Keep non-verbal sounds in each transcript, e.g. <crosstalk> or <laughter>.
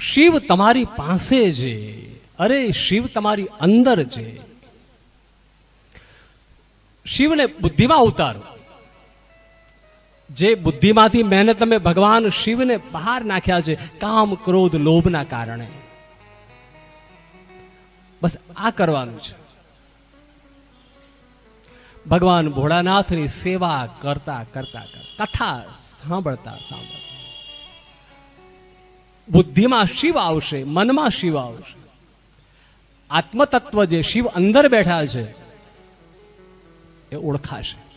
શિવ તમારી પાસે છે. અરે, શિવ તમારી અંદર છે. શિવને બુદ્ધિમાં ઉતારો. જે બુદ્ધિમાંથી મહેનત તમે ભગવાન શિવને બહાર નાખ્યા છે, કામ, ક્રોધ, લોભના કારણે. બસ આ કરવાનું છે. ભગવાન ભોળાનાથની સેવા કરતા કરતા કથા સાંભળતા સાંભળતા. બુદ્ધિમાં શિવ આવશે, મનમાં શિવ આવશે. આત્મતત્વ જે શિવ અંદર બેઠા છે, એ ઓળખાશે.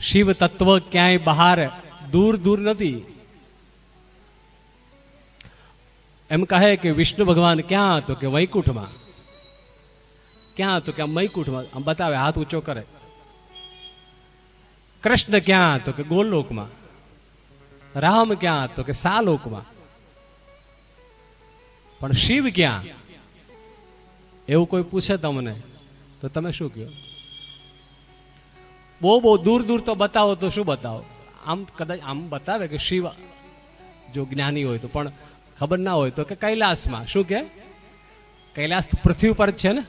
શિવ તત્વ ક્યાંય બહાર, દૂર દૂર નથી. એમ કહે કે વિષ્ણુ ભગવાન ક્યાં હતો? કે વૈકુંઠમાં. ક્યાં હતો? કે આમ વૈકુંઠમાં આમ બતાવે, હાથ ઊંચો કરે. કૃષ્ણ ક્યાં હતો? કે ગોલોકમાં. રામ ક્યાં? તો કે સાલોકમાં. પણ શિવ ક્યાં? એવું કોઈ પૂછે તમને? તો તમે શું કહો? બહુ બહુ દૂર દૂર તો બતાવો, તો શું બતાવો? આમ કદાચ આમ બતાવે કે શિવ જો જ્ઞાની હોય તો, પણ ખબર ના હોય તો કે કૈલાસમાં. શું કે? કૈલાસ પૃથ્વી ઉપર જ છે ને?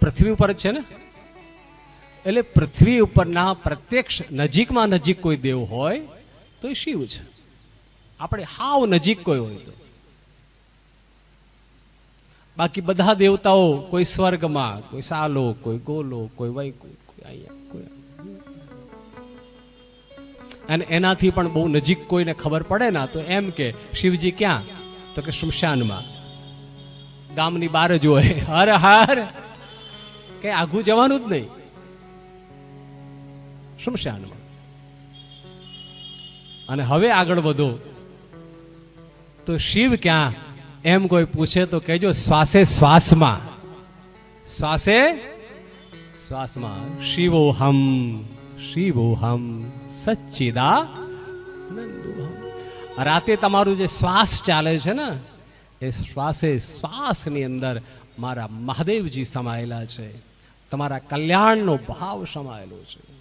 પૃથ્વી ઉપર જ છે ને? એટલે પૃથ્વી ઉપરના પ્રત્યક્ષ નજીકમાં નજીક કોઈ દેવ હોય તો એ શિવ છે. આપણે હાવ નજીક કોઈ હોય તો. બાકી બધા દેવતાઓ કોઈ સ્વર્ગમાં, કોઈ સાલો, કોઈ ગોલો, કોઈ વૈકુંઠ, કોઈ અહીંયા કોઈ અને એનાથી પણ બહુ નજીક કોઈને ખબર પડે ના, તો એમ કે, શિવજી ક્યાં? તો કે, શમશાનમાં. ગામની બહાર જ હોય. <laughs> હર હર. કે આઘું જવાનું જ નહીં. શમશાનમાં. અને હવે આગળ વધો. તો શિવ ક્યાં? એમ કોઈ પૂછે તો કહેજો, શ્વાસે શ્વાસમાં. શ્વાસે શ્વાસમાં. શિવો હમ શિવો હમ સચ્ચિદા રાતે તમારું જે શ્વાસ ચાલે છે ને, એ શ્વાસે શ્વાસની અંદર મારા મહાદેવજી સમાયેલા છે. તમારા કલ્યાણનો ભાવ સમાયેલો છે.